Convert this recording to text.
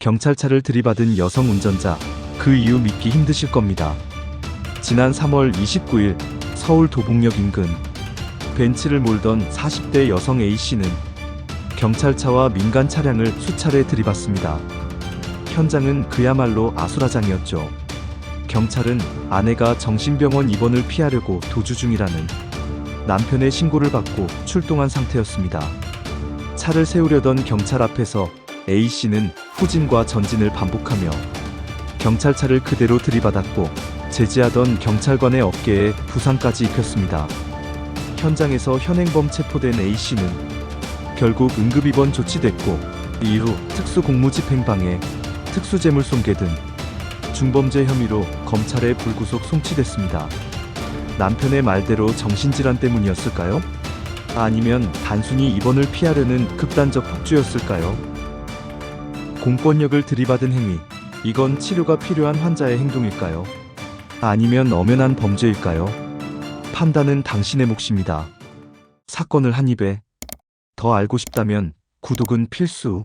경찰차를 들이받은 여성 운전자, 그 이유 믿기 힘드실 겁니다. 지난 3월 29일 서울 도봉역 인근 벤츠를 몰던 40대 여성 A씨는 경찰차와 민간 차량을 수차례 들이받습니다. 현장은 그야말로 아수라장이었죠. 경찰은 아내가 정신병원 입원을 피하려고 도주 중이라는 남편의 신고를 받고 출동한 상태였습니다. 차를 세우려던 경찰 앞에서 A씨는 후진과 전진을 반복하며 경찰차를 그대로 들이받았고 제지하던 경찰관의 어깨에 부상까지 입혔습니다. 현장에서 현행범 체포된 A씨는 결국 응급입원 조치됐고 이후 특수공무집행방해, 특수재물손괴 등 중범죄 혐의로 검찰에 불구속 송치됐습니다. 남편의 말대로 정신질환 때문이었을까요? 아니면 단순히 입원을 피하려는 극단적 폭주였을까요? 공권력을 들이받은 행위, 이건 치료가 필요한 환자의 행동일까요? 아니면 엄연한 범죄일까요? 판단은 당신의 몫입니다. 사건을 한 입에 더 알고 싶다면 구독은 필수.